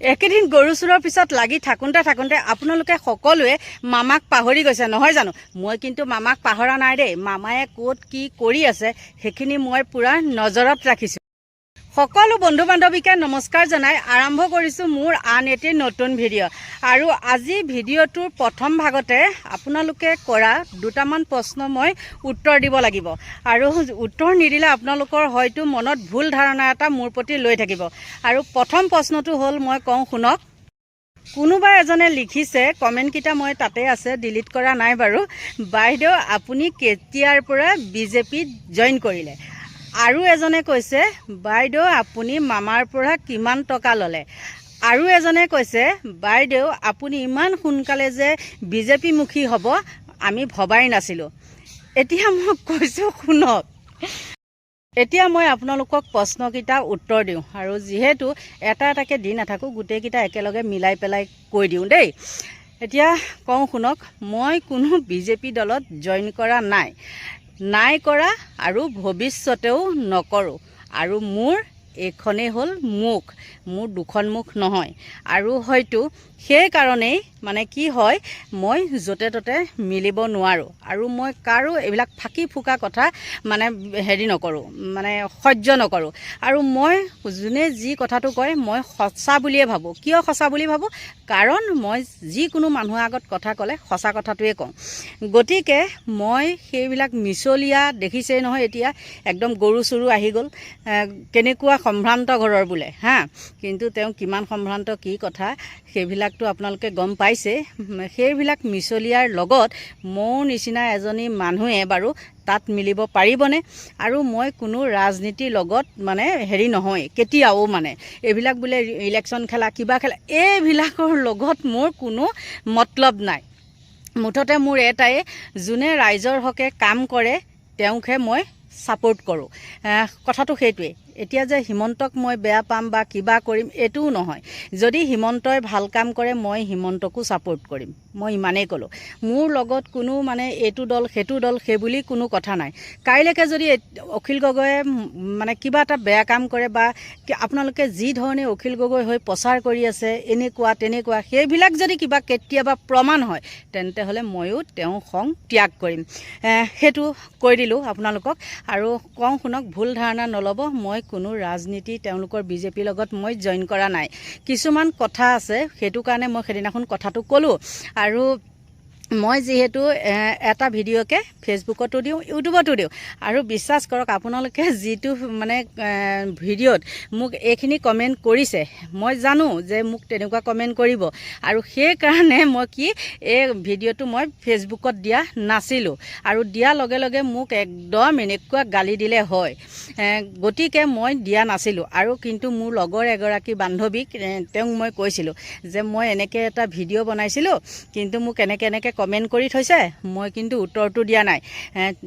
একেদিন গৰু চোৰৰ পিছত লাগি থাকোঁতে থাকোঁতে আপোনালোকে সকলোৱে মামাক পাহৰি গৈছে নহয় জানো? মই কিন্তু মামাক পাহৰা নাই দেই। মামায়ে ক'ত কি কৰি আছে সেইখিনি মই পূৰা নজৰত ৰাখিছোঁ। সকলো বন্ধু বান্ধৱীকে নমস্কাৰ জনাই আৰম্ভ কৰিছোঁ মোৰ আন এটি নতুন ভিডিঅ' আৰু আজি ভিডিঅ'টোৰ প্ৰথম ভাগতে আপোনালোকে কৰা দুটামান প্ৰশ্ন মই উত্তৰ দিব লাগিব। আৰু উত্তৰ নিদিলে আপোনালোকৰ হয়তো মনত ভুল ধাৰণা এটা মোৰ প্ৰতি লৈ থাকিব। আৰু প্ৰথম প্ৰশ্নটো হ'ল মই কওঁ শুনক। কোনোবা এজনে লিখিছে কমেণ্টকেইটা মই তাতে আছে ডিলিট কৰা নাই বাৰু। বাইদেউ আপুনি কেতিয়াৰ পৰা বিজেপিত জইন কৰিলে? আৰু এজনে কৈছে বাইদেউ আপুনি মামাৰ পৰা কিমান টকা ল'লে? আৰু এজনে কৈছে বাইদেউ আপুনি ইমান সোনকালে যে বিজেপিমুখী হ'ব আমি ভবাই নাছিলোঁ। এতিয়া মই কৈছোঁ শুনক। এতিয়া মই আপোনালোকক প্ৰশ্নকেইটা উত্তৰ দিওঁ আৰু যিহেতু এটা এটাকৈ দি নাথাকোঁ গোটেইকেইটা একেলগে মিলাই পেলাই কৈ দিওঁ দেই। এতিয়া কওঁ শুনক মই কোনো বিজেপি দলত জইন কৰা নাই। নাই কৰা আৰু ভৱিষ্যতেও নকৰোঁ। আৰু মোৰ এইখনেই হ'ল মুখ। মোৰ দুখন মুখ নহয়। আৰু হয়তো সেইকাৰণেই মানে কি হয় মই য'তে ত'তে মিলিব নোৱাৰোঁ আৰু মই কাৰো এইবিলাক ফাঁকি ফুকা কথা মানে হেৰি নকৰোঁ মানে সহ্য নকৰোঁ। আৰু মই যোনে যি কথাটো কয় মই সঁচা বুলিয়ে ভাবোঁ। কিয় সঁচা বুলি ভাবোঁ? কাৰণ মই যিকোনো মানুহৰ আগত কথা ক'লে সঁচা কথাটোৱে কওঁ। গতিকে মই সেইবিলাক মিছলীয়া দেখিছেই নহয় এতিয়া একদম গৰু চৰু আহি গ'ল। কেনেকুৱা সম্ভ্ৰান্ত ঘৰৰ বোলে হা? কিন্তু তেওঁ কিমান সম্ভ্ৰান্ত কি কথা? সেইবিলাকতো আপোনালোকে গম পাইছে। সেইবিলাক মিছলীয়াৰ লগত মোৰ নিচিনা এজনী মানুহে বাৰু তাত মিলিব পাৰিবনে? আৰু মই কোনো ৰাজনীতিৰ লগত মানে হেৰি নহয় কেতিয়াও মানে। এইবিলাক বোলে ইলেকশ্যন খেলা কিবা খেলা এইবিলাকৰ লগত মোৰ কোনো মতলব নাই। মুঠতে মোৰ এটাই যোনে ৰাইজৰ হকে কাম কৰে তেওঁকহে মই ছাপোৰ্ট কৰোঁ। কথাটো সেইটোৱেই। এতিয়া যে হিমন্তক মই বেয়া পাম বা কিবা কৰিম এইটোও নহয়। যদি হিমন্তই ভাল কাম কৰে মই হিমন্তকো ছাপোৰ্ট কৰিম। মই ইমানেই ক'লোঁ। মোৰ লগত কোনো মানে এইটো দল সেইটো দল সেইবুলি কোনো কথা নাই। কাইলৈকে যদি অখিল গগৈয়ে মানে কিবা এটা বেয়া কাম কৰে বা আপোনালোকে যি ধৰণে অখিল গগৈ হৈ প্ৰচাৰ কৰি আছে এনেকুৱা তেনেকুৱা সেইবিলাক যদি কিবা কেতিয়াবা প্ৰমাণ হয় তেন্তে হ'লে ময়ো তেওঁ সং ত্যাগ কৰিম। সেইটো কৈ দিলোঁ আপোনালোকক। আৰু কওঁ শুনক ভুল ধাৰণা নল'ব মই কোনো ৰাজনীতি তেওঁলোকৰ বিজেপিৰ লগত মই জইন কৰা নাই। কিছুমান কথা আছে সেইটো কাৰণে মই সেইদিনাখন কথাটো ক'লোঁ। আৰু মই যিহেতু এটা ভিডিঅ'কে ফেচবুকতো দিওঁ ইউটিউবতো দিওঁ। আৰু বিশ্বাস কৰক আপোনালোকে যিটো মানে ভিডিঅ'ত মোক এইখিনি কমেণ্ট কৰিছে মই জানো যে মোক তেনেকুৱা কমেণ্ট কৰিব। আৰু সেইকাৰণে মই কি এই ভিডিঅ'টো মই ফেচবুকত দিয়া নাছিলোঁ। আৰু দিয়াৰ লগে লগে মোক একদম এনেকুৱা গালি দিলে হয়। গতিকে মই দিয়া নাছিলোঁ। আৰু কিন্তু মোৰ লগৰ এগৰাকী বান্ধৱীক তেওঁক মই কৈছিলোঁ যে মই এনেকৈ এটা ভিডিঅ' বনাইছিলোঁ কিন্তু মোক এনেকৈ এনেকৈ কমেণ্ট কৰি থৈছে মই কিন্তু উত্তৰটো দিয়া নাই।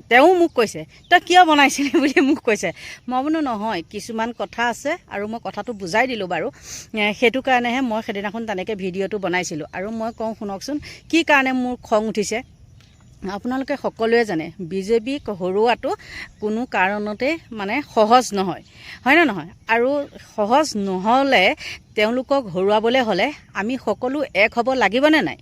তেওঁ মোক কৈছে তই কিয় বনাইছিলি বুলি মোক কৈছে? মই বোলো নহয় কিছুমান কথা আছে আৰু মই কথাটো বুজাই দিলোঁ বাৰু। সেইটো কাৰণেহে মই সেইদিনাখন তেনেকৈ ভিডিঅ'টো বনাইছিলোঁ। আৰু মই কওঁ শুনকচোন কি কাৰণে মোৰ খং উঠিছে? আপোনালোকে সকলোৱে জানে বিজেপিক হৰুৱাটো কোনো কাৰণতে মানে সহজ নহয়। হয়নে নহয়? আৰু সহজ নহ'লে তেওঁলোকক হৰুৱাবলৈ হ'লে আমি সকলো এক হ'ব লাগিবনে নাই?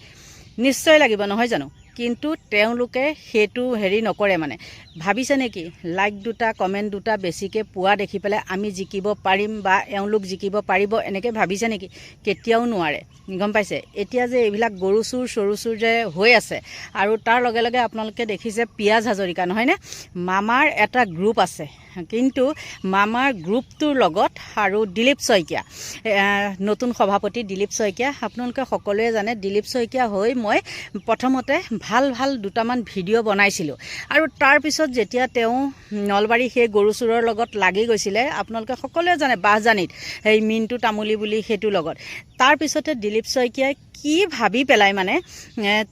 নিশ্চয় লাগিব, নহয় জানো? কিন্তু তেওঁলোকে সেইটো হেৰি নকৰে মানে। ভাবিছে নেকি? লাইক দুটা কমেণ্ট দুটা বেছিকৈ পোৱা দেখি পেলাই আমি জিকিব পাৰিম বা এওঁলোক জিকিব পাৰিব এনেকৈ ভাবিছে নেকি? কেতিয়াও নোৱাৰে। গম পাইছে? এতিয়া যে এইবিলাক গৰু চুৰ, চৰু চুৰ যে হৈ আছে, আৰু তাৰ লগে লগে আপোনালোকে দেখিছে পিয়াজ হাজৰিকা, নহয়নে? মামাৰ এটা গ্ৰুপ আছে। কিন্তু মামাৰ গ্ৰুপটোৰ লগত আৰু দিলীপ শইকীয়া নতুন সভাপতি দিলীপ শইকীয়া আপোনালোকে সকলোৱে জানে দিলীপ শইকীয়া হৈ মই প্ৰথমতে ভাল ভাল দুটামান ভিডিঅ' বনাইছিলোঁ। আৰু তাৰপিছত যেতিয়া তেওঁ নলবাৰী সেই গৰু চোৰৰ লগত লাগি গৈছিলে আপোনালোকে সকলোৱে জানে বাহজানিত সেই মিণ্টু তামুলী বুলি সেইটোৰ লগত। তাৰপিছতে দিলীপ শইকীয়াই কি ভাবি পেলাই মানে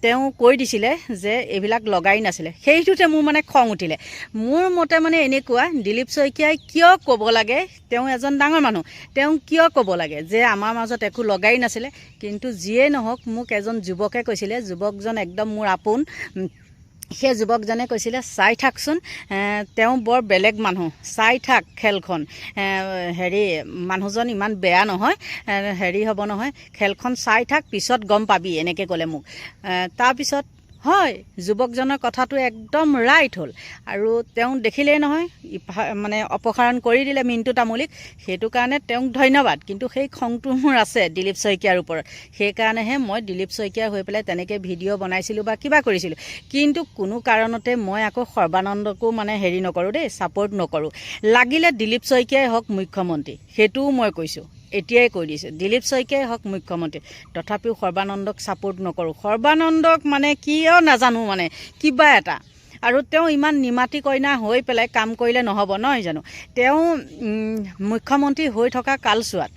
তেওঁ কৈ দিছিলে যে এইবিলাক লগাই নাছিলে। সেইটোতে মোৰ মানে খং উঠিলে। মোৰ মতে মানে এনেকুৱা দিলীপ শইকীয়াই কিয় ক'ব লাগে তেওঁ এজন ডাঙৰ মানুহ তেওঁ কিয় ক'ব লাগে যে আমাৰ মাজত একো লগাই নাছিলে কিন্তু যিয়েই নহওক মোক এজন যুৱকে কৈছিলে যুৱকজন একদম মোৰ আপোন সেই যুৱকজনে কৈছিলে চাই থাকচোন তেওঁ বৰ বেলেগ মানুহ। চাই থাক খেলখন। হেৰি মানুহজন ইমান বেয়া নহয় হেৰি হ'ব নহয় খেলখন চাই থাক পিছত গম পাবি এনেকৈ ক'লে মোক। তাৰপিছত হয় যুৱকজনৰ কথাটো একদম ৰাইট হ'ল। আৰু তেওঁ দেখিলেই নহয় মানে অপসাৰণ কৰি দিলে মিণ্টু তামুলীক। সেইটো কাৰণে তেওঁক ধন্যবাদ। কিন্তু সেই খংটো মোৰ আছে দিলীপ শইকীয়াৰ ওপৰত। সেইকাৰণেহে মই দিলীপ শইকীয়া হৈ পেলাই তেনেকৈ ভিডিঅ' বনাইছিলোঁ বা কিবা কৰিছিলোঁ। কিন্তু কোনো কাৰণতে মই আকৌ সৰ্বানন্দকো মানে হেৰি নকৰোঁ দেই ছাপৰ্ট নকৰোঁ। লাগিলে দিলীপ শইকীয়াই হওক মুখ্যমন্ত্ৰী সেইটোও মই কৈছোঁ। এতিয়াই কৈ দিছোঁ। দিলীপ শইকীয়াই হওক মুখ্যমন্ত্ৰী তথাপিও সৰ্বানন্দক ছাপৰ্ট নকৰোঁ। সৰ্বানন্দক মানে কিয় নাজানো মানে কিবা এটা। আৰু তেওঁ ইমান নিমাতী কইনা হৈ পেলাই কাম কৰিলে নহ'ব নহয় জানো? তেওঁ মুখ্যমন্ত্ৰী হৈ থকা কালচোৱাত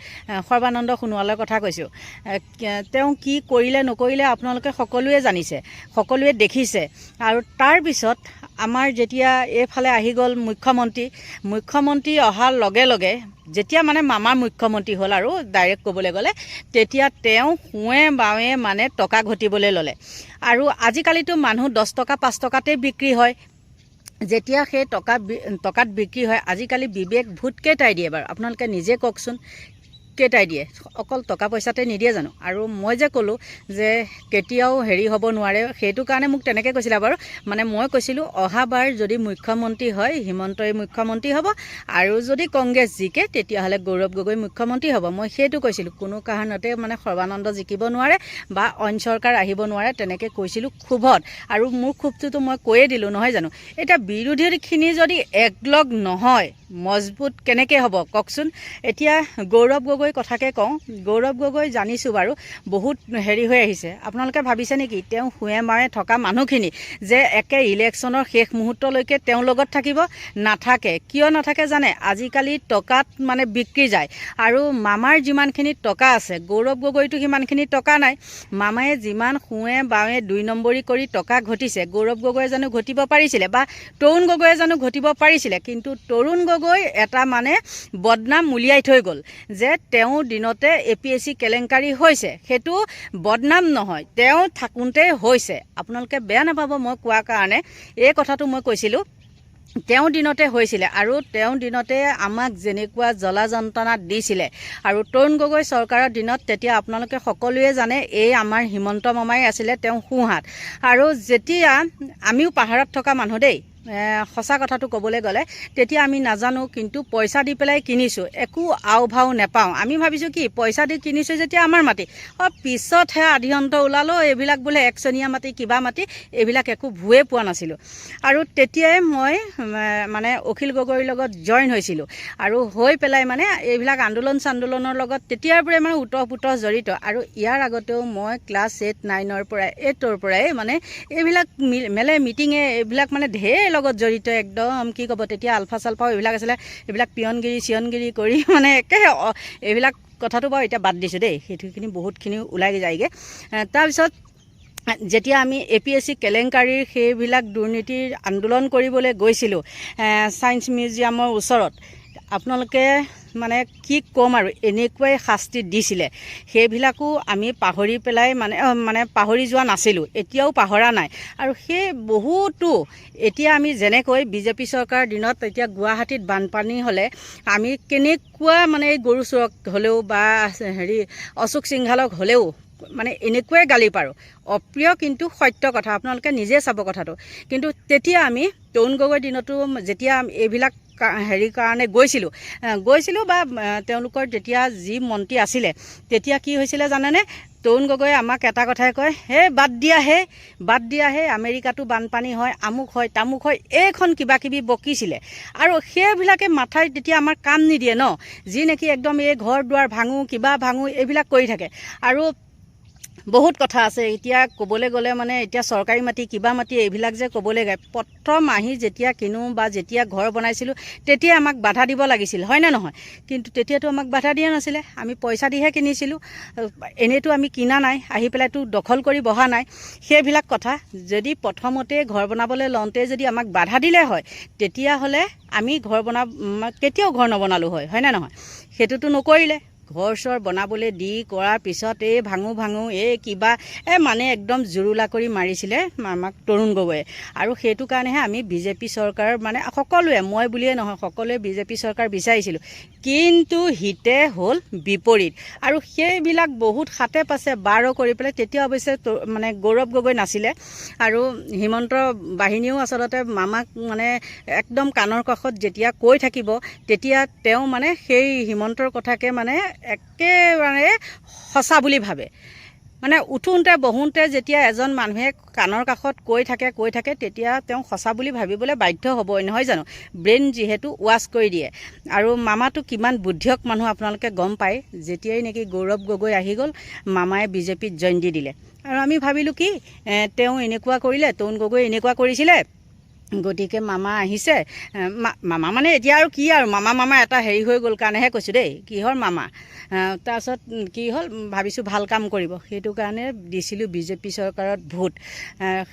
সৰ্বানন্দ সোণোৱালৰ কথা কৈছোঁ তেওঁ কি কৰিলে নকৰিলে আপোনালোকে সকলোৱে জানিছে সকলোৱে দেখিছে। আৰু তাৰপিছত আমাৰ যেতিয়া এইফালে আহি গ'ল মুখ্যমন্ত্ৰী মুখ্যমন্ত্ৰী অহাৰ লগে লগে, যেতিয়া মানে মামাৰ মুখ্যমন্ত্ৰী হ'ল আৰু ডাইৰেক্ট ক'বলৈ গ'লে, তেতিয়া তেওঁ সোঁৱে বাৱে মানে টকা ঘটিবলৈ ল'লে। আৰু আজিকালিতো মানুহ দহ টকা, পাঁচ টকাতেই বিক্ৰী হয়। যেতিয়া সেই টকা টকাত বিক্ৰী হয়, আজিকালি বিবেক ভূত কেইটাই দিয়ে বাৰু। আপোনালোকে নিজে কওকচোন কেইটাই দিয়ে। অকল টকা পইচাতে নিদিয়ে জানো। আৰু মই যে ক'লোঁ যে কেতিয়াও হেৰি হ'ব নোৱাৰে, সেইটো কাৰণে মোক তেনেকৈ কৈছিলে বাৰু। মানে মই কৈছিলোঁ, অহাবাৰ যদি মুখ্যমন্ত্ৰী হয়, হিমন্তই মুখ্যমন্ত্ৰী হ'ব। আৰু যদি কংগ্ৰেছ জিকে, তেতিয়াহ'লে গৌৰৱ গগৈ মুখ্যমন্ত্ৰী হ'ব। মই সেইটো কৈছিলোঁ। কোনো কাৰণতে মানে সৰ্বানন্দ জিকিব নোৱাৰে বা অইন চৰকাৰ আহিব নোৱাৰে তেনেকৈ কৈছিলোঁ ক্ষোভত। আৰু মোৰ ক্ষোভটোতো মই কৈয়ে দিলোঁ, নহয় জানো? এতিয়া বিৰোধীখিনি যদি একলগ নহয় মজবুত কেনেকৈ হ'ব? কওকচোন। এতিয়া গৌৰৱ গগৈ কথাকে কওঁ। গৌৰৱ গগৈ জানিছোঁ বাৰু বহুত হেৰি হৈ আহিছে। আপোনালোকে ভাবিছে নেকি? তেওঁ শুৱে মাৰে থকা মানুহখিনি যে একে ইলেকশ্যনৰ শেষ মুহূৰ্তলৈকে তেওঁৰ লগত থাকিব নাথাকে। কিয় নাথাকে জানে? আজিকালি টকাত মানে বিক্ৰী যায়। আৰু মামাৰ যিমানখিনি টকা আছে গৌৰৱ গগৈটো সিমানখিনি টকা নাই। মামায়ে যিমান শুৱে বাৱে দুই নম্বৰী কৰি টকা ঘটিছে গৌৰৱ গগৈয়ে জানো ঘটিব পাৰিছিলে বা তৰুণ গগৈয়ে জানো ঘটিব পাৰিছিলে। কিন্তু তৰুণ গগৈ এটা মানে বদনাম উলিয়াই থৈ গ'ল যে তেওঁ দিনতে এ পি এছ চি কেলেংকাৰী হৈছে। সেইটো বদনাম নহয় তেওঁ থাকোঁতেই হৈছে। আপোনালোকে বেয়া নাপাব মই কোৱাৰ কাৰণে। এই কথাটো মই কৈছিলোঁ। তেওঁ দিনতে হৈছিলে আৰু তেওঁ দিনতে আমাক যেনেকুৱা জ্বলা যন্ত্ৰণা দিছিলে আৰু তৰুণ গগৈ চৰকাৰৰ দিনত তেতিয়া আপোনালোকে সকলোৱে জানে এই আমাৰ হিমন্ত মামাই আছিলে তেওঁ সোঁহাত। আৰু যেতিয়া আমিও পাহাৰত থকা মানুহ দেই সঁচা কথাটো ক'বলৈ গ'লে তেতিয়া আমি নাজানো কিন্তু পইচা দি পেলাই কিনিছোঁ। একো আও ভাও নেপাওঁ। আমি ভাবিছোঁ কি পইচা দি কিনিছোঁ যেতিয়া আমাৰ মাটি। অঁ পিছতহে আধিয়ন্ত ওলালোঁ এইবিলাক বোলে একচনীয়া মাটি কিবা মাটি এইবিলাক একো ভুৱে পোৱা নাছিলোঁ। আৰু তেতিয়াই মই মানে অখিল গগৈৰ লগত জইন হৈছিলোঁ। আৰু হৈ পেলাই মানে এইবিলাক আন্দোলন চান্দোলনৰ লগত তেতিয়াৰ পৰাই মানে ওতঃপ্ৰোত জড়িত। আৰু ইয়াৰ আগতেও মই ক্লাছ এইট নাইনৰ পৰাই এইটৰ পৰাই মানে এইবিলাক মেলে মিটিঙে এইবিলাক মানে ঢেৰ লগত জড়িত একদম কি ক'ব তেতিয়া আলফা চালফাও এইবিলাক আছিলে এইবিলাক পিয়নগিৰি চিয়নগিৰি কৰি মানে একে এইবিলাক কথাটো বাৰু এতিয়া বাদ দিছোঁ দেই সেইটোখিনি বহুতখিনি ওলাই যায়গৈ। তাৰপিছত যেতিয়া আমি এ পি এছ চি কেলেংকাৰীৰ সেইবিলাক দুৰ্নীতিৰ আন্দোলন কৰিবলৈ গৈছিলোঁ ছায়েঞ্চ মিউজিয়ামৰ ওচৰত আপোনালোকে মানে কি ক'ম আৰু এনেকুৱাই শাস্তি দিছিলে। সেইবিলাকো আমি পাহৰি পেলাই মানে মানে পাহৰি যোৱা নাছিলোঁ এতিয়াও পাহৰা নাই। আৰু সেই বহুতো এতিয়া আমি যেনেকৈ বিজেপি চৰকাৰৰ দিনত এতিয়া গুৱাহাটীত বানপানী হ'লে আমি কেনেকুৱা মানে এই গৰু চোৰক হ'লেও বা হেৰি অশোক সিংঘালক হ'লেও মানে এনেকুৱাই গালি পাৰোঁ। অপ্ৰিয় কিন্তু সত্য কথা আপোনালোকে নিজে চাব কথাটো। কিন্তু তেতিয়া আমি তৰুণ গগৈৰ দিনতো যেতিয়া এইবিলাক হেৰি কাৰণে গৈছিলোঁ। গৈছিলোঁ বা তেওঁলোকৰ তেতিয়া যি মন্ত্ৰী আছিলে, তেতিয়া কি হৈছিলে জানেনে? তৰুণ গগৈয়ে আমাক এটা কথাই কয়, হে, বাদ দিয়া হে, বাদ দিয়া হে, আমেৰিকাতো বানপানী হয়, আমুক হয়, তামুক হয়, এইখন কিবা কিবি বকিছিলে। আৰু সেইবিলাকে মাথাই তেতিয়া আমাৰ কাম নিদিয়ে ন? যি নেকি একদম এই ঘৰ দুৱাৰ ভাঙো, কিবা ভাঙো, এইবিলাক কৰি থাকে। আৰু বহুত কথা আছে। এতিয়া ক'বলৈ গ'লে মানে এতিয়া চৰকাৰী মাটি কিবা মাটি এইবিলাক যে ক'বলৈ গায় প্ৰথম আহি যেতিয়া কিনো বা যেতিয়া ঘৰ বনাইছিলোঁ তেতিয়া আমাক বাধা দিব লাগিছিল হয়নে নহয়? কিন্তু তেতিয়াতো আমাক বাধা দিয়া নাছিলে। আমি পইচা দিহে কিনিছিলোঁ। এনেইতো আমি কিনা নাই আহি পেলাইতো দখল কৰি বহা নাই। সেইবিলাক কথা যদি প্ৰথমতে ঘৰ বনাবলৈ লওঁতে যদি আমাক বাধা দিলে হয় তেতিয়াহ'লে আমি ঘৰ বনা কেতিয়াও ঘৰ নবনালোঁ হয় হয়নে নহয়? সেইটোতো নকৰিলে। ঘৰ চৰ বনাবলৈ দি কৰাৰ পিছত এই ভাঙো ভাঙো এই কিবা এই মানে একদম জুৰুলা কৰি মাৰিছিলে আমাক তৰুণ গগৈয়ে। আৰু সেইটো কাৰণেহে আমি বিজেপি চৰকাৰৰ মানে সকলোৱে মই বুলিয়ে নহয় সকলোৱে বিজেপি চৰকাৰ বিচাৰিছিলোঁ। কিন্তু হিতে হ'ল বিপৰীত। আৰু সেইবিলাক বহুত সাতে পাছে বাৰ কৰি পেলাই তেতিয়া অৱশ্যে মানে গৌৰৱ গগৈ নাছিলে। আৰু হিমন্ত বাহিনীও আচলতে মামাক মানে একদম কাণৰ কাষত যেতিয়া কৈ থাকিব তেতিয়া তেওঁ মানে সেই হিমন্তৰ কথাকে মানে একেবাৰে সঁচা বুলি ভাবে। মানে উঠোঁতে বহোঁতে যেতিয়া এজন মানুহে কাণৰ কাষত কৈ থাকে কৈ থাকে তেতিয়া তেওঁ সঁচা বুলি ভাবিবলৈ বাধ্য হ'বই নহয় জানো? ব্ৰেইন যিহেতু ৱাছ কৰি দিয়ে। আৰু মামাটো কিমান বুদ্ধিয়ক মানুহ আপোনালোকে গম পায়। যেতিয়াই নেকি গৌৰৱ গগৈ আহি গ'ল মামাই বিজেপিত জইন দি দিলে। আৰু আমি ভাবিলোঁ কি তেওঁ এনেকুৱা কৰিলে তৰুণ গগৈ এনেকুৱা কৰিছিলে। গতিকে মামা আহিছে। মামা মানে এতিয়া আৰু কি আৰু? মামা মামা এটা হেৰি হৈ গ'ল কাৰণেহে কৈছোঁ দেই। কিহৰ মামা? তাৰপাছত কি হ'ল? ভাবিছোঁ ভাল কাম কৰিব। সেইটো কাৰণে দিছিলোঁ বিজেপি চৰকাৰত ভোট।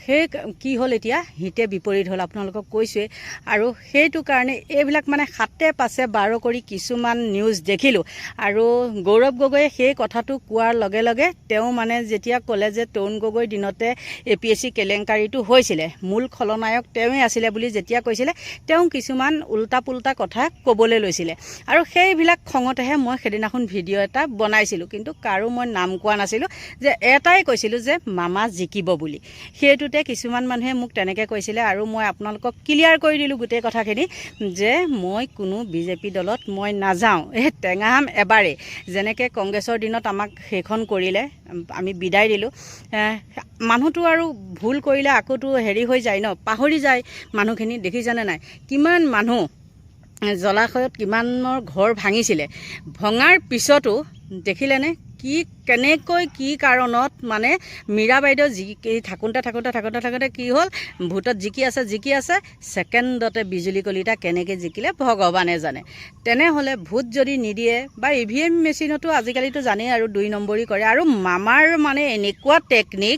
সেই ক- হ'ল এতিয়া? হিতে বিপৰীত হ'ল আপোনালোকক কৈছোঁৱেই। আৰু সেইটো কাৰণে এইবিলাক মানে সাতে পাছে বাৰ কৰি কিছুমান নিউজ দেখিলোঁ। আৰু গৌৰৱ গগৈয়ে সেই কথাটো কোৱাৰ লগে লগে তেওঁ মানে যেতিয়া ক'লে যে তৰুণ গগৈৰ দিনতে এ পি এছ চি কেলেংকাৰীটো হৈছিলে মূল খলনায়ক তেওঁৱেই আছিলে বুলি যেতিয়া কৈছিলে, তেওঁ কিছুমান উল্টা পুল্টা কথা ক'বলৈ লৈছিলে। আৰু সেইবিলাক খঙতেহে মই সেইদিনাখন ভিডিঅ' এটা বনাইছিলোঁ। কিন্তু কাৰো মই নাম কোৱা নাছিলোঁ যে এটাই কৈছিলোঁ যে মামা জিকিব বুলি। সেইটোতে কিছুমান মানুহে মোক তেনেকৈ কৈছিলে আৰু মই আপোনালোকক ক্লিয়াৰ কৰি দিলোঁ গোটেই কথাখিনি যে মই কোনো বিজেপি দলত মই নাযাওঁ। এই টেঙাহাম এবাৰেই। যেনেকৈ কংগ্ৰেছৰ দিনত আমাক সেইখন কৰিলে আমি বিদায় দিলোঁ। মানুহটো আৰু ভুল কৰিলে আকৌতো হেৰি হৈ যায় ন পাহৰি যায় মানুহখিনি দেখিছেনে নাই? কিমান মানুহ জলাশয়ত কিমানৰ ঘৰ ভাঙিছিলে। ভঙাৰ পিছতো দেখিলেনে কি কেনেকৈ কি কাৰণত মানে মীৰা বাইদেউ জিকি থাকোঁতে থাকোঁতে থাকোঁতে থাকোঁতে কি হ'ল ভোটত জিকি আছে জিকি আছে, ছেকেণ্ডতে বিজুলী কলিতা কেনেকৈ জিকিলে ভগৱানে জানে। তেনেহ'লে ভোট যদি নিদিয়ে বা ই ভি এম মেচিনতো আজিকালিতো জানেই আৰু দুই নম্বৰী কৰে আৰু মামাৰ মানে এনেকুৱা টেকনিক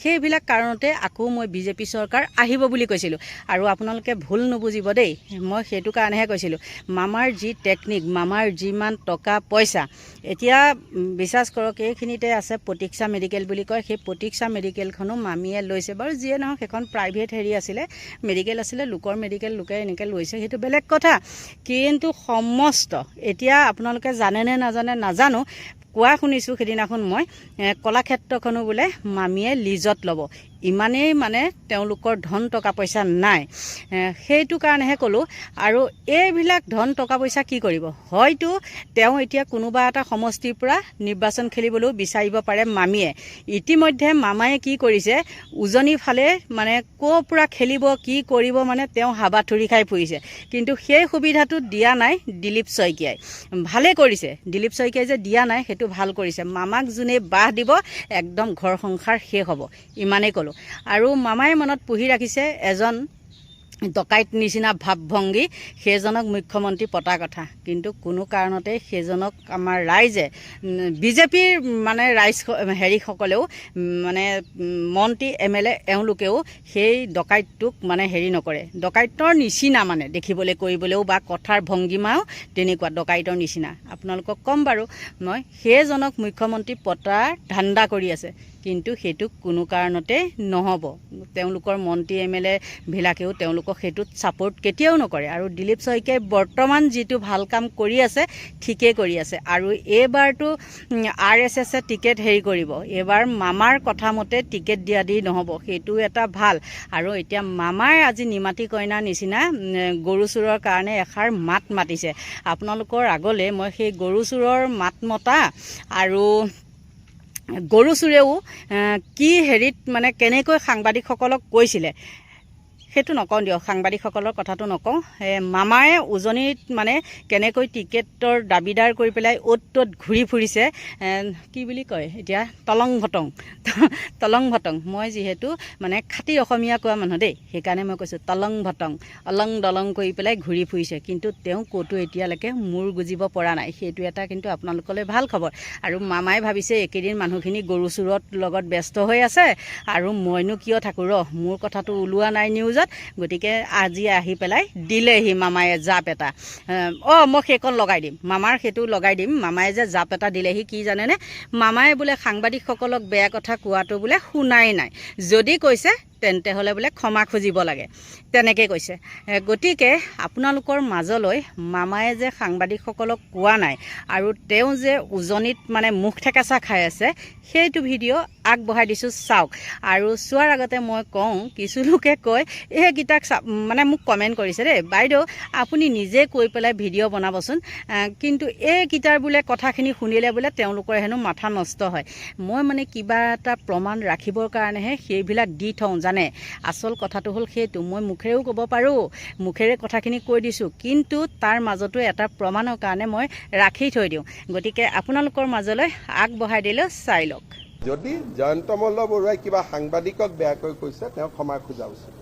সেইবিলাক কাৰণতে আকৌ মই বিজেপি চৰকাৰ আহিব বুলি কৈছিলোঁ। আৰু আপোনালোকে ভুল নুবুজিব দেই, মই সেইটো কাৰণেহে কৈছিলোঁ। মামাৰ যি টেকনিক, মামাৰ যিমান টকা পইচা এতিয়া বিশ্বাস কৰক এইখিনিতে আছে প্ৰতীক্ষা মেডিকেল বুলি কয়। সেই প্ৰতীক্ষা মেডিকেলখনো মামীয়ে লৈছে বাৰু যিয়ে নহওক সেইখন প্ৰাইভেট হেৰি আছিলে মেডিকেল আছিলে লোকৰ মেডিকেল লোকে এনেকৈ লৈছে সেইটো বেলেগ কথা। কিন্তু সমস্ত এতিয়া আপোনালোকে জানেনে নাজানে নাজানো কোৱা শুনিছোঁ সেইদিনাখন মই কলাক্ষেত্ৰখনো বোলে মামীয়ে লিজত ল'ব। ইমানেই মানে তেওঁলোকৰ ধন টকা পইচা নাই। সেইটো কাৰণেহে ক'লোঁ আৰু এইবিলাক ধন টকা পইচা কি কৰিব? হয়তো তেওঁ এতিয়া কোনোবা এটা সমষ্টিৰ পৰা নিৰ্বাচন খেলিবলৈও বিচাৰিব পাৰে মামীয়ে। ইতিমধ্যে মামায়ে কি কৰিছে উজনি ফালে মানে ক'ৰ পৰা খেলিব কি কৰিব মানে তেওঁ হাবাথুৰি খাই ফুৰিছে। কিন্তু সেই সুবিধাটো দিয়া নাই দিলীপ শইকীয়াই। ভালে কৰিছে দিলীপ শইকীয়াই যে দিয়া নাই সেইটো ভাল কৰিছে। মামাক যোনে বাহ দিব একদম ঘৰ সংসাৰ শেষ হ'ব। ইমানেই ক'লোঁ। আৰু মামাই মনত পুহি ৰাখিছে এজন ডকাইত নিচিনা ভাৱভংগী সেইজনক মুখ্যমন্ত্ৰী পতা কথা। কিন্তু কোনো কাৰণতে সেইজনক আমাৰ ৰাইজে বিজেপিৰ মানে ৰাইজ হেৰিসকলেও মানে মন্ত্ৰী এম এল এ এওঁলোকেও সেই ডকাইতটোক মানে হেৰি নকৰে। ডকাইতৰ নিচিনা মানে দেখিবলৈ কৰিবলৈও বা কথাৰ ভংগীমাও তেনেকুৱা ডকাইতৰ নিচিনা। আপোনালোকক ক'ম বাৰু মই সেইজনক মুখ্যমন্ত্ৰী পতাৰ ধান্দা কৰি আছে। কিন্তু সেইটো কোনো কাৰণতে নহ'ব। তেওঁলোকৰ মন্ত্ৰী এম এল এবিলাকেও তেওঁলোকক সেইটোত ছাপোৰ্ট কেতিয়াও নকৰে। আৰু দিলীপ শইকীয়াই বৰ্তমান যিটো ভালো কাম কৰি আছে, ঠিকেই কৰি আছে। আৰু এইবাৰতো আৰ এছ এছে টিকেট হেৰি কৰিব। এইবাৰ মামাৰ কথা মতে টিকেট দিয়া দি নহ'ব। সেইটো এটা ভালো। আৰু এতিয়া মামাই আজি নিমাতী কইনাৰ নিচিনা গৰু চোৰৰ কাৰণে এষাৰ মাত মাতিছে। আপোনালোকৰ আগলৈ মই সেই গৰু চোৰৰ মাত মতা আৰু গৰু চোৰেও কি হেৰিত মানে কেনেকৈ সাংবাদিকসকলক কৈছিলে? সেইটো নকওঁ দিয়ক সাংবাদিকসকলৰ কথাটো নকওঁ। মামায়ে উজনিত মানে কেনেকৈ টিকেটৰ দাবীদাৰ কৰি পেলাই অ'ত ত'ত ঘূৰি ফুৰিছে কি বুলি কয় এতিয়া তলং ভটং। তলং ভটং মই যিহেতু মানে খাটি অসমীয়া কোৱা মানুহ দেই সেইকাৰণে মই কৈছোঁ তলং ভটং অলং দলং কৰি পেলাই ঘূৰি ফুৰিছে। কিন্তু তেওঁ ক'তো এতিয়ালৈকে মূৰ গুজিব পৰা নাই সেইটো এটা কিন্তু আপোনালোকলৈ ভাল খবৰ। আৰু মামাই ভাবিছে এইকেইদিন মানুহখিনি গৰু চোৰত লগত ব্যস্ত হৈ আছে আৰু মইনো কিয় থাকোঁ? ৰ মোৰ কথাটো ওলোৱা নাই নিউজত। বজাত গতিকে আজি আহি পেলাই দিলেহি মামায়ে জাপ এটা। অঁ মই সেইকণ লগাই দিম। মামাৰ সেইটো লগাই দিম। মামায়ে যে জাপ এটা দিলেহি কি জানেনে? মামায়ে বোলে সাংবাদিকসকলক বেয়া কথা কোৱাটো বোলে শুনাই নাই। যদি কৈছে তেন্তে হ'লে বোলে ক্ষমা খুজিব লাগে। তেনেকৈ কৈছে। গতিকে আপোনালোকৰ মাজলৈ মামায়ে যে সাংবাদিকসকলক কোৱা নাই আৰু তেওঁ যে উজনিত মানে মুখ ঠেকেচা খাই আছে, সেইটো ভিডিঅ' আগবঢ়াই দিছোঁ, চাওক। আৰু চোৱাৰ আগতে মই কওঁ, কিছু লোকে কয় এইকেইটাক চা মানে মোক কমেণ্ট কৰিছে দেই, বাইদেউ, আপুনি নিজে কৈ পেলাই ভিডিঅ' বনাবচোন। কিন্তু এইকেইটাৰ বোলে কথাখিনি শুনিলে বোলে তেওঁলোকৰ হেনো মাথা নষ্ট হয়। মই মানে কিবা এটা প্ৰমাণ ৰাখিবৰ কাৰণেহে সেইবিলাক দি থওঁ জানে। আচল কথাটো হ'ল সেইটো মই মুখেৰেও ক'ব পাৰোঁ মুখেৰে কথাখিনি কৈ দিছোঁ। কিন্তু তাৰ মাজতো এটা প্ৰমাণৰ কাৰণে মই ৰাখি থৈ দিওঁ। গতিকে আপোনালোকৰ মাজলৈ আগবঢ়াই দিলোঁ চাই লওক। যদি জয়ন্ত মল্ল বৰুৱাই কিবা সাংবাদিকক বেয়াকৈ কৈছে তেওঁ ক্ষমা খোজা উচিত।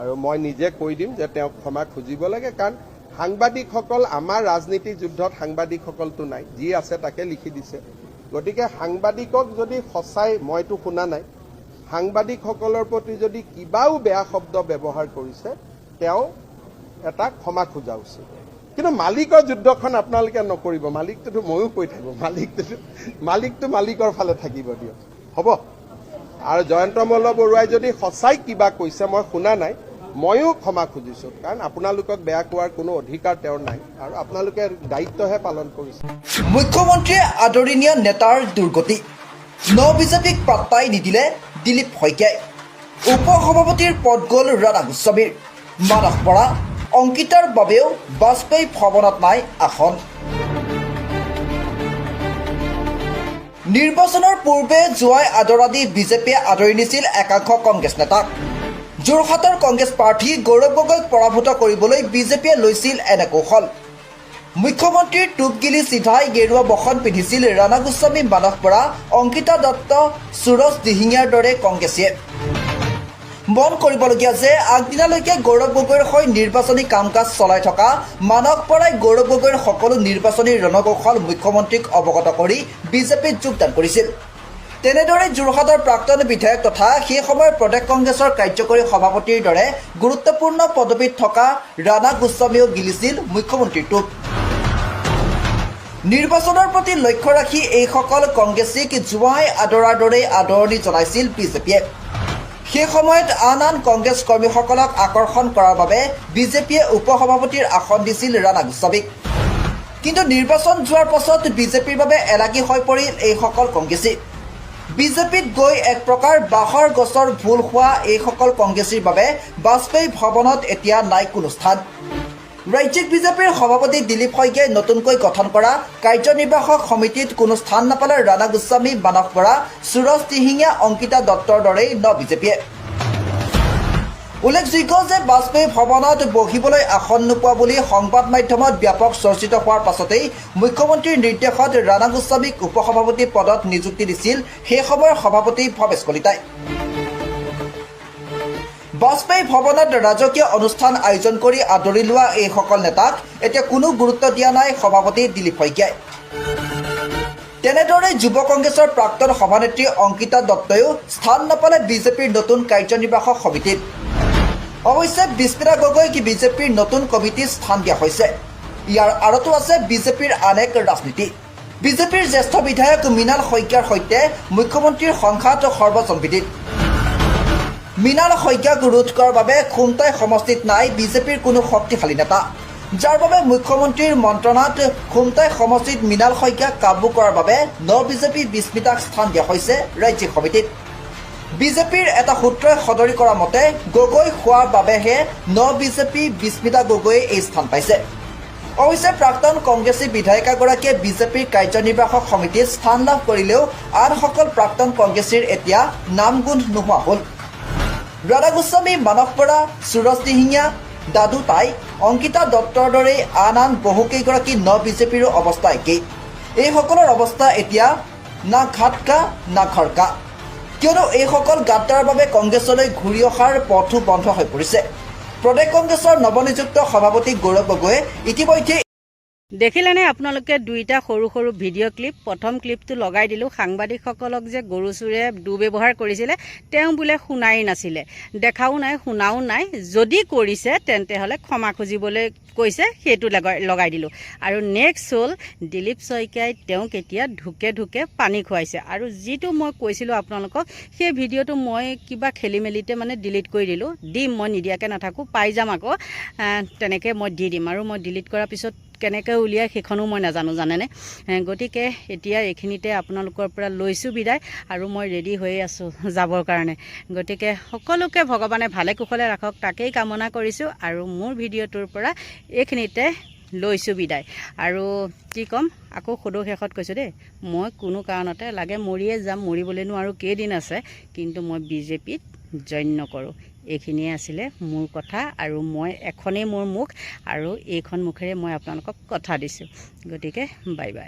আৰু মই নিজে কৈ দিম যে তেওঁক ক্ষমা খুজিব লাগে কাৰণ সাংবাদিকসকল আমাৰ ৰাজনীতি যুদ্ধত সাংবাদিকসকলতো নাই যি আছে তাকে লিখি দিছে। গতিকে সাংবাদিকক যদি সঁচাই মইতো শুনা নাই সাংবাদিকসকলৰ প্ৰতি যদি কিবাও বেয়া শব্দ ব্যৱহাৰ কৰিছে তেওঁ এটা ক্ষমা খোজা উচিত। কিন্তু মালিকৰ যুদ্ধখন আপোনালোকে নকৰিব। মালিকটোতো ময়ো কৈ থাকোঁ মালিকটোতো মালিকটো মালিকৰ ফালে থাকিব দিয়ক। হ'ব? আৰু জয়ন্ত মল্ল বৰুৱাই যদি সঁচাই কিবা কৈছে মই শুনা নাই ময়ো ক্ষমা খুজিছোঁ। কাৰণ আপোনালোকক বেয়া কোৱাৰ কোনো অধিকাৰ তেওঁৰ নাই। আৰু আপোনালোকে দায়িত্বহে পালন কৰিছে। মুখ্যমন্ত্ৰীয়ে আদৰি নিয়া নেতাৰ দুৰ্গতি। ন বিজেপিক পাত্তাই নিদিলে দিলীপ শইকীয়াই। উপ সভাপতিৰ পদ গ'ল ৰাধা গোস্বামীৰ। মানস বৰা, অংকিতাৰ বাবেও বাজপেয়ী ভৱনত নাই আসন। নিৰ্বাচনৰ পূৰ্বে যোৱাই আদৰা দি বিজেপিয়ে আদৰি নিছিল একাংশ কংগ্ৰেছ নেতাক। যোৰহাটৰ কংগ্ৰেছ প্ৰাৰ্থী গৌৰৱ গগৈক পৰাভূত কৰিবলৈ বিজেপিয়ে লৈছিল এনে কৌশল। মুখ্যমন্ত্ৰীৰ টোপ গিলি চিধাই গেৰুৱা বসন পিন্ধিছিল ৰাণা গোস্বামী মানস বৰা অংকিতা দত্ত, সুৰজ দিহিঙীয়াৰ দৰে কংগ্ৰেছীয়ে মন কৰিবলগীয়া যে আগদিনালৈকে গৌৰৱ গগৈৰ হৈ নিৰ্বাচনী কাম কাজ চলাই থকা মানস বৰাই গৌৰৱ গগৈৰ সকলো নিৰ্বাচনী ৰণকৌশল মুখ্যমন্ত্ৰীক অৱগত কৰি বিজেপিত যোগদান কৰিছিল। তেনেদৰে যোৰহাটৰ প্ৰাক্তন বিধায়ক তথা সেই সময়ৰ প্ৰদেশ কংগ্ৰেছৰ কাৰ্যকৰী সভাপতিৰ দৰে গুৰুত্বপূৰ্ণ পদবীত থকা ৰাণা গোস্বামীও গিলিছিল মুখ্যমন্ত্ৰীৰ টোপ। নিৰ্বাচনৰ প্ৰতি লক্ষ্য ৰাখি এইসকল কংগ্ৰেছীক জোঁৱাই আদৰাৰ দৰেই আদৰণি জনাইছিল বিজেপিয়ে। সেই সময়ত আন আন কংগ্ৰেছ কৰ্মীসকলক আকৰ্ষণ কৰাৰ বাবে বিজেপিয়ে উপ সভাপতিৰ আসন দিছিল ৰাণা গোস্বামীক। কিন্তু নিৰ্বাচন যোৱাৰ পাছত বিজেপিৰ বাবে এলাগী হৈ পৰিল এইসকল কংগ্ৰেছী। বিজেপিত গৈ এক প্ৰকাৰ বাঁহৰ গছৰ ভুল হোৱা এইসকল কংগ্ৰেছীৰ বাবে বাজপেয়ী ভৱনত এতিয়া নাই কোনো স্থান। ৰাজ্যিক বিজেপিৰ সভাপতি দিলীপ শইকীয়াই নতুনকৈ গঠন কৰা কাৰ্যনিৰ্বাহক সমিতিত কোনো স্থান নাপালে ৰাণা গোস্বামী মানস বৰা সুৰজ দিহিঙীয়া অংকিতা দত্তৰ দৰেই ন বিজেপিয়ে। উল্লেখযোগ্য যে বাজপেয়ী ভৱনত বহিবলৈ আসন নোপোৱা বুলি সংবাদ মাধ্যমত ব্যাপক চৰ্চিত হোৱাৰ পাছতেই মুখ্যমন্ত্ৰীৰ নিৰ্দেশত ৰাণা গোস্বামীক উপ সভাপতি পদত নিযুক্তি দিছিল। সেই সময়ৰ সভাপতি ভৱেশ কলিতাই। বাজপেয়ী ভৱনত ৰাজকীয় অনুষ্ঠান আয়োজন কৰি আদৰি লোৱা এইসকল নেতাক এতিয়া কোনো গুৰুত্ব দিয়া নাই সভাপতি দিলীপ শইকীয়াই। তেনেদৰে যুৱ কংগ্ৰেছৰ প্ৰাক্তন সভানেত্ৰী অংকিতা দত্তইও স্থান নাপালে বিজেপিৰ নতুন কাৰ্যনিৰ্বাহক সমিতিত। অৱশ্যে, বিস্মিতা গগৈক বিজেপিৰ নতুন কমিটিত স্থান দিয়া হৈছে। ইয়াৰ আঁৰতো আছে বিজেপিৰ আন এক ৰাজনীতি। বিজেপিৰ জ্যেষ্ঠ বিধায়ক মৃণাল শইকীয়াৰ সৈতে মুখ্যমন্ত্ৰীৰ সংঘাত সৰ্বজনবিদিত মৃণাল শইকীয়াক ৰোধ কৰাৰ বাবে খুমটাই সমষ্টিত নাই বিজেপিৰ কোনো শক্তিশালী নেতা। যাৰ বাবে মুখ্যমন্ত্ৰীৰ মন্ত্ৰণাত খুমটাই সমষ্টিত মৃণাল শইকীয়াক কাবু কৰাৰ বাবে ন বিজেপি বিস্মিতাক স্থান দিয়া হৈছে ৰাজ্যিক সমিতিত। বিজেপিৰ এটা সূত্ৰই সদৰি কৰা মতে, গগৈ হোৱাৰ বাবেহে ন বিজেপি বিস্মিতা গগৈয়ে এই স্থান পাইছে। অৱশ্যে, প্ৰাক্তন কংগ্ৰেছী বিধায়িকাগৰাকীয়ে বিজেপিৰ কাৰ্যনিৰ্বাহক সমিতিত স্থান লাভ কৰিলেও আনসকল প্ৰাক্তন কংগ্ৰেছীৰ এতিয়া নাম গোন্ধ নোহোৱা হ'ল। ৰাধা গোস্বামী, মানস বৰা, সুৰজ দিহিঙীয়া, দাদু তাই, অংকিতা দত্তৰ দৰে আন আন বহুকেইগৰাকী ন বিজেপিৰো অৱস্থা একেই। এইসকলৰ অৱস্থা এতিয়া না ঘাটকা, না খৰকা কিয়নো এইসকল গাদ্দাৰৰ বাবে কংগ্ৰেছলৈ ঘূৰি অহাৰ পথো বন্ধ হৈ পৰিছে। প্ৰদেশ কংগ্ৰেছৰ নৱনিযুক্ত সভাপতি গৌৰৱ গগৈয়ে ইতিমধ্যে দেখিলেনে আপোনালোকে দুইটা সৰু সৰু ভিডিঅ' ক্লিপ? প্ৰথম ক্লিপটো লগাই দিলোঁ। সাংবাদিকসকলক যে গৰু চোৰে দুৰ্ব্যৱহাৰ কৰিছিলে তেওঁ বোলে শুনাই নাছিলে। দেখাও নাই শুনাও নাই। যদি কৰিছে তেন্তে হ'লে ক্ষমা খুজিবলৈ কৈছে সেইটো লগাই দিলোঁ। আৰু নেক্সট হ'ল দিলীপ শইকীয়াই তেওঁক এতিয়া ঢুকে ঢুকে পানী খুৱাইছে। আৰু যিটো মই কৈছিলোঁ আপোনালোকক সেই ভিডিঅ'টো মই কিবা খেলি মেলিতে মানে ডিলিট কৰি দিলোঁ। দিম মই নিদিয়াকৈ নাথাকোঁ পাই যাম আকৌ। তেনেকৈ মই দি দিম। আৰু মই ডিলিট কৰাৰ পিছত কেনেকৈ উলিয়াই সেইখনো মই নাজানো জানেনে? গতিকে এতিয়া এইখিনিতে আপোনালোকৰ পৰা লৈছোঁ বিদায় আৰু মই ৰেডি হৈয়ে আছোঁ যাবৰ কাৰণে। গতিকে সকলোকে ভগৱানে ভালে কুশলে ৰাখক তাকেই কামনা কৰিছোঁ আৰু মোৰ ভিডিঅ'টোৰ পৰা এইখিনিতে লৈছোঁ বিদায়। আৰু কি ক'ম আকৌ সদৌ শেষত কৈছোঁ দেই মই কোনো কাৰণতে লাগে মৰিয়ে যাম মৰিবলৈনো আৰু কেইদিন আছে কিন্তু মই বি জে পিত জইন নকৰোঁ। এইখিনিয়ে আছিলে মোৰ কথা আৰু মই এখনেই মোৰ মুখ আৰু এইখন মুখেৰে মই আপোনালোকক কথা দিছোঁ। গতিকে বাই বাই